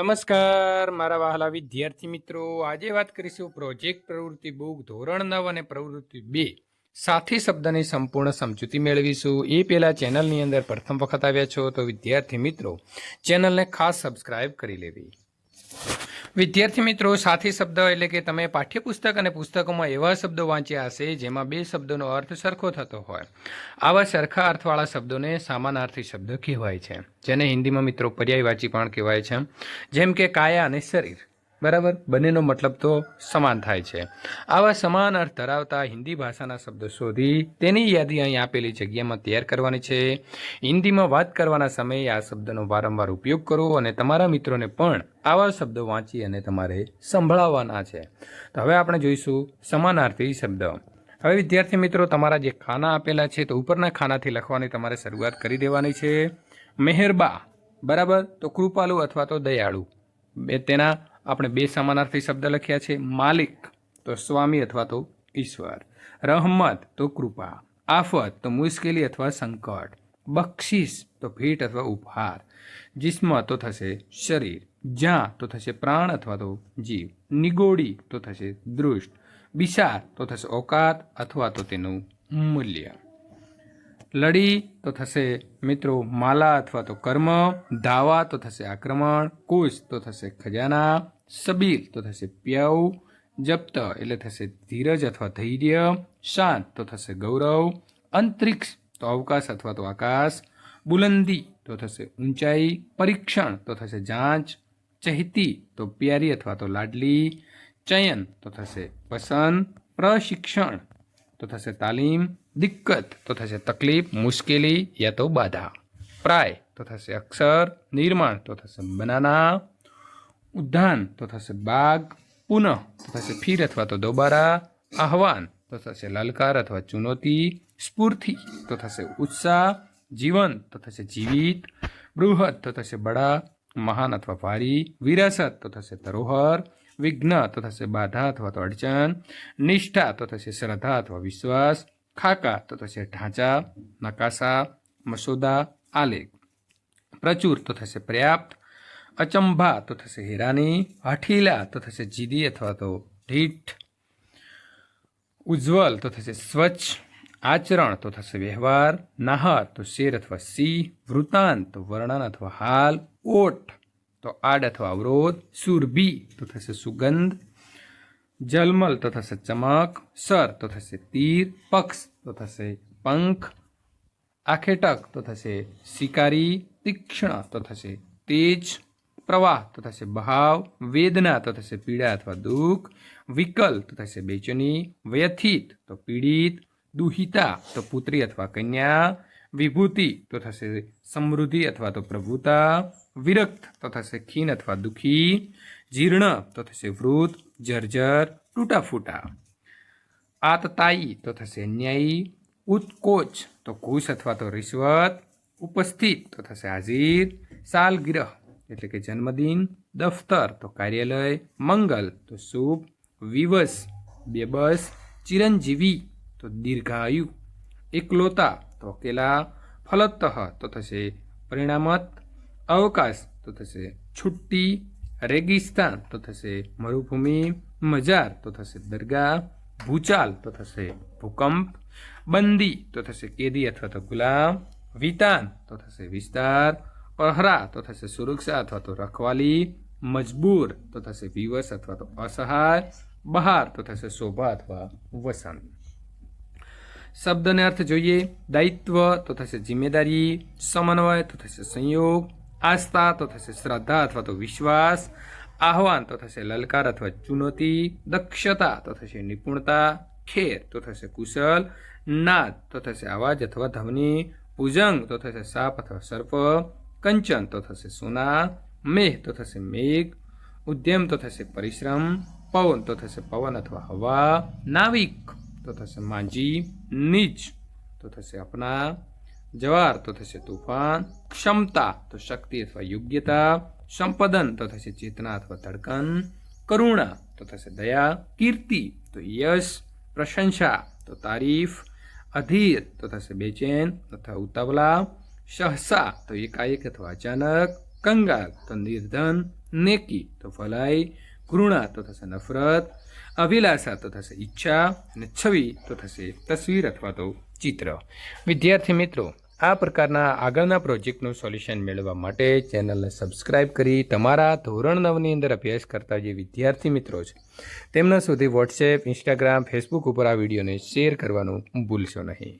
નમસ્કાર, મારા વહાલા વિદ્યાર્થી મિત્રો. આજે વાત કરીશું પ્રોજેક્ટ પ્રવૃત્તિ બુક ધોરણ નવ અને પ્રવૃત્તિ બે. સાથી શબ્દની સંપૂર્ણ સમજૂતી મેળવીશું. એ પહેલાં ચેનલની અંદર પ્રથમ વખત આવ્યા છો તો વિદ્યાર્થી મિત્રો, ચેનલને ખાસ સબસ્ક્રાઇબ કરી લેવી. વિદ્યાર્થી મિત્રો, સાથી શબ્દ એટલે કે તમે પાઠ્યપુસ્તક અને પુસ્તકોમાં એવા શબ્દો વાંચ્યા હશે જેમાં બે શબ્દોનો અર્થ સરખો થતો હોય. આવા સરખા અર્થવાળા શબ્દોને સમાનાર્થી શબ્દ કહેવાય છે. જેને હિન્દીમાં મિત્રો, પર્યાયવાચી પણ કહેવાય છે. જેમ કે કાયા અને શરીર. બરાબર? બંનેનો મતલબ તો સમાન થાય છે. આવા સમાન અર્થ ધરાવતા હિન્દી ભાષાના શબ્દો શોધી તેની યાદી અહીં આપેલી જગ્યામાં તૈયાર કરવાની છે. હિન્દીમાં વાત કરવાના સમયે આ શબ્દનો વારંવાર ઉપયોગ કરો અને તમારા મિત્રોને પણ આવા શબ્દો વાંચી અને તમારે સંભળાવવાના છે. તો હવે આપણે જોઈશું સમાનાર્થી શબ્દ. હવે વિદ્યાર્થી મિત્રો, તમારા જે ખાના આપેલા છે તો ઉપરના ખાનાથી લખવાની તમારે શરૂઆત કરી દેવાની છે. મહેરબા, બરાબર? તો કૃપાલુ અથવા તો દયાળુ. તેના આપણે બે સમાનાર્થી શબ્દ લખ્યા છે, માલિક તો સ્વામી અથવા તો ઈશ્વર, રહમત તો કૃપા, આફત તો મુશ્કેલી અથવા સંકટ, બક્ષિસ તો ભેટ અથવા ઉપહાર, જિસ્મ તો થશે શરીર, જ્યાં તો થશે પ્રાણ અથવા તો જીવ, નિગોડી તો થશે દૃષ્ટ બિસાર તો થશે ઓકાત અથવા તો તેનું મૂલ્ય. લડી તો થશે મિત્રો માલા અથવા તો કર્મ, ધાવા તો થશે આક્રમણ કુશ તો થશે ખજાના સબીર તો થશે પ્યવ જપ્ત એટલે થશે ધીરજ અથવા ધૈર્ય, શાંત તો થશે ગૌરવ, અંતરિક્ષ તો અવકાશ અથવા તો આકાશ, બુલંદી તો થશે ઊંચાઈ, પરીક્ષણ તો થશે જાંચ, ચહેતી તો પ્યારી અથવા તો લાડલી, ચયન તો થશે પસંદ, પ્રશિક્ષણ તો થશે તાલીમ દિક્કત તો થશે તકલીફ મુશ્કેલી યા તો બાધા પ્રાય તો થશે અક્ષર નિર્માણ તો થશે બનાના ઉદ્યાન તો થશે બાગ પુનઃ તો થશે ફીર અથવા તો દોબારા આહવાન તો થશે લલકાર અથવા ચુનૌતી સ્ફૂર્તિ તો થશે ઉત્સાહ જીવન તો થશે જીવિત બૃહદ તો થશે બડા મહાન અથવા ભારી વિરાસત તો થશે ધરોહર વિઘ્ન તો થશે બાધા અથવા તો અડચણ, નિષ્ઠા તો થશે શ્રદ્ધા અથવા વિશ્વાસ, ખાકા તો થશે ઢાંચા, નકાશા, મસોદા, આલેખ. પ્રચુર તો થશે પર્યાપ્ત, અચંભા તો થશે હેરાની, હઠીલા તો થશે જીદી અથવા તો ઢીઠ, ઉજ્જવલ તો થશે સ્વચ્છ, આચરણ તો થશે વ્યવહાર, નાહર તો શેર અથવા સિંહ, વૃતાંત વર્ણન અથવા હાલ ઓટ તો આડ અથવા અવરોધ, સુરભી તો થશે સુગંધ, જલમલ તો થશે ચમક, સર તો થશે તીર, પક્ષ તો થશે પંખ, આખેટક તો થશે શિકારી, તીક્ષ્ણ તો થશે તેજ, પ્રવાહ તો થશે બહાવ, વેદના તો થશે પીડા અથવા દુઃખ, વિકલ તો થશે બેચની, વ્યથિત તો પીડિત, દુહિતા તો પુત્રી અથવા કન્યા વિભૂતિ તો થશે સમૃદ્ધિ અથવા તો પ્રભુતા, વિરક્ત તો થશે ખીન અથવા દુઃખી, જીર્ણ તો થશે વૃત જર્જર તૂટા ફૂટા આતતાઈ તો થશે ન્યાયી, ઉત્કોચ તો ઘૂસ અથવા તો રિશ્વત, ઉપસ્થિત તો થશે હાજર, સાલગીરહ એટલે કે જન્મદિન, દફતર તો કાર્યાલય, મંગલ તો શુભ વિવસ બેબસ, ચિરંજીવી તો દીર્ઘાયુ, એકલોતા તો કેલા ફલતઃ તો થશે પરિણામત અવકાશ તો થશે છુટ્ટી રેગિસ્તાન તો થશે મરુભૂમિ મજાર તો થશે દરગાહ ભૂચાલ તો થશે ભૂકંપ બંદી તો થશે કેદી અથવા તો ગુલામ વિતાન તો થશે વિસ્તાર પહરા તો થશે સુરક્ષા અથવા તો રખવાલી મજબૂર તો થશે વિવશ અથવા તો અસહાય બહાર તો થશે શોભા અથવા વસંત શબ્દને અર્થ જોઈએ દાયિત્વ તો થશે જિમ્મેદારી સમન્વય તો થશે સંયોગ આસ્થા તો થશે શ્રદ્ધા અથવા તો વિશ્વાસ આહવાન તો થશે લલકાર અથવા ચુનૌતી દક્ષતા તો થશે નિપુણતા ખેર તો થશે કુશલ નાદ તો થશે અવાજ અથવા ધ્વનિ ભુજંગ તો થશે સાપ અથવા સર્પ કંચન તો થશે સોના મેઘ તો થશે મેઘ ઉદ્યમ તો થશે પરિશ્રમ પવન તો થશે પવન અથવા હવા નાવિક તો થશે માંજી નીચ. તો થશે અપના જવાર. તો થશે તૂફાન. ક્ષમતા તો શક્તિ અથવા યોગ્યતા. સંપદન તો થશે ચેતના અથવા ધડકન. કરુણા તો થશે દયા. કીર્તિ તો યશ. પ્રશંસા તો તારીફ. અધીર તો થશે બેચેન તથા ઉતાવળા સહસા તો એકાએક અથવા અચાનક. કંગાલ તો નિર્ધન. નેકી તો ભલાઈ ઘૃણા તો થશે નફરત. અભિલાષા તો થશે, ઈચ્છા અને છવી તો થશે, તસવીર અથવા તો ચિત્ર. વિદ્યાર્થી મિત્રો, આ પ્રકારના આગળના પ્રોજેક્ટનું સોલ્યુશન મેળવવા માટે ચેનલને સબસ્ક્રાઇબ કરી તમારા ધોરણ નવની અંદર અભ્યાસ કરતા જે વિદ્યાર્થી મિત્રો છે, તેમના સુધી વોટ્સએપ, ઇન્સ્ટાગ્રામ, ફેસબુક ઉપર આ વિડીયોને શેર કરવાનું ભૂલશો નહીં.